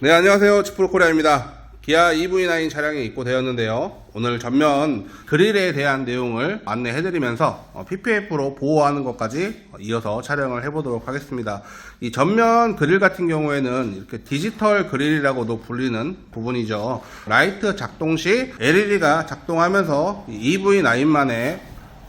네, 안녕하세요. 치프로코리아입니다. 기아 EV9 차량이 입고되었는데요. 오늘 전면 그릴에 대한 내용을 안내해드리면서 어, PPF로 보호하는 것까지 이어서 촬영을 해보도록 하겠습니다. 이 전면 그릴 같은 경우에는 이렇게 디지털 그릴이라고도 불리는 부분이죠. 라이트 작동 시 LED가 작동하면서 EV9만의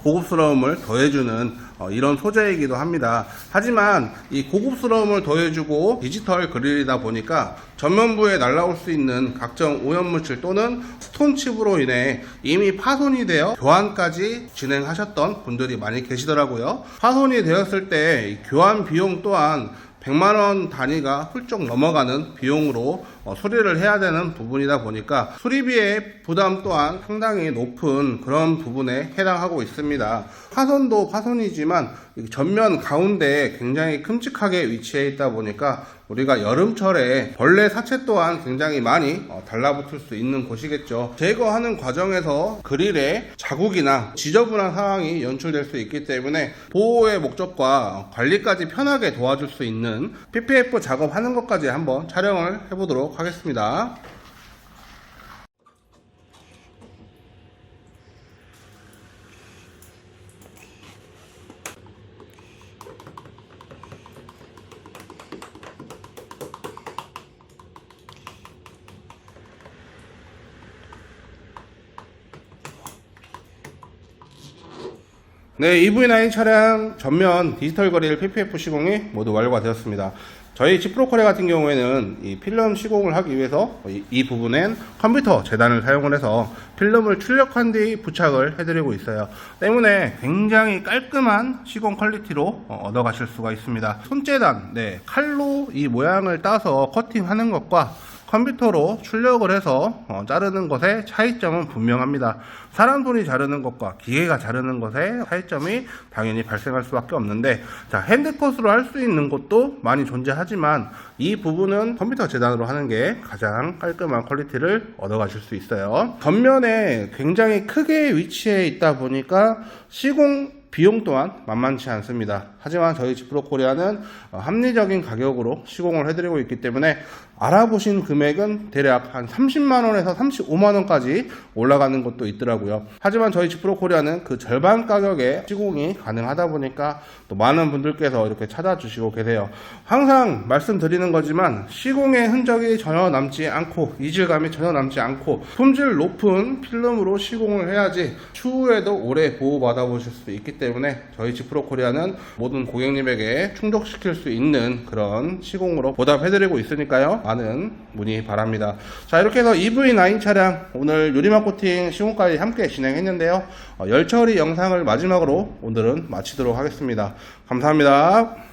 고급스러움을 더해주는 어, 이런 소재이기도 합니다. 하지만 이 고급스러움을 더해주고 디지털 그릴이다 보니까 전면부에 날라올 수 있는 각종 오염물질 또는 스톤칩으로 인해 이미 파손이 되어 교환까지 진행하셨던 분들이 많이 계시더라고요. 파손이 되었을 때이 교환 비용 또한 100만 원 단위가 훌쩍 넘어가는 비용으로 어, 수리를 해야 되는 부분이다 보니까 수리비의 부담 또한 상당히 높은 그런 부분에 해당하고 있습니다. 파손도 파손이지만 이 전면 가운데 굉장히 큼직하게 위치해 있다 보니까 우리가 여름철에 벌레 사체 또한 굉장히 많이 어, 달라붙을 수 있는 곳이겠죠. 제거하는 과정에서 그릴에 자국이나 지저분한 상황이 연출될 수 있기 때문에 보호의 목적과 관리까지 편하게 도와줄 수 있는 PPF 작업하는 것까지 한번 촬영을 해보도록 하겠습니다. 네, EV9 차량 전면 디지털 거리를 PPF 시공이 모두 완료가 되었습니다. 저희 지프로코레 같은 경우에는 이 필름 시공을 하기 위해서 이, 이 부분엔 컴퓨터 재단을 사용을 해서 필름을 출력한 뒤 부착을 해드리고 있어요. 때문에 굉장히 깔끔한 시공 퀄리티로 어, 얻어가실 수가 있습니다. 손재단, 네, 칼로 이 모양을 따서 커팅하는 것과 컴퓨터로 출력을 해서 어, 자르는 것의 차이점은 분명합니다. 사람 손이 자르는 것과 기계가 자르는 것의 차이점이 당연히 발생할 수밖에 없는데 자 핸드컷으로 할 수 있는 것도 많이 존재하지만 이 부분은 컴퓨터 재단으로 하는 게 가장 깔끔한 퀄리티를 얻어가실 수 있어요. 겉면에 굉장히 크게 위치해 있다 보니까 시공 비용 또한 만만치 않습니다. 하지만 저희 지프로코리아는 어, 합리적인 가격으로 시공을 해드리고 있기 때문에 알아보신 금액은 대략 한 30만 원에서 35만 원까지 올라가는 것도 있더라고요. 하지만 저희 지프로코리아는 그 절반 가격에 시공이 가능하다 보니까 또 많은 분들께서 이렇게 찾아주시고 계세요. 항상 말씀드리는 거지만 시공의 흔적이 전혀 남지 않고 이질감이 전혀 남지 않고 품질 높은 필름으로 시공을 해야지 추후에도 오래 보호받아 보실 수 있기 때문에 저희 지프로코리아는 모든 고객님에게 충족시킬 수 있는 그런 시공으로 보답해드리고 있으니까요. 많은 문의 바랍니다. 자, 이렇게 해서 EV9 차량 오늘 유리막 코팅 시공까지 함께 진행했는데요. 어, 열처리 영상을 마지막으로 오늘은 마치도록 하겠습니다. 감사합니다.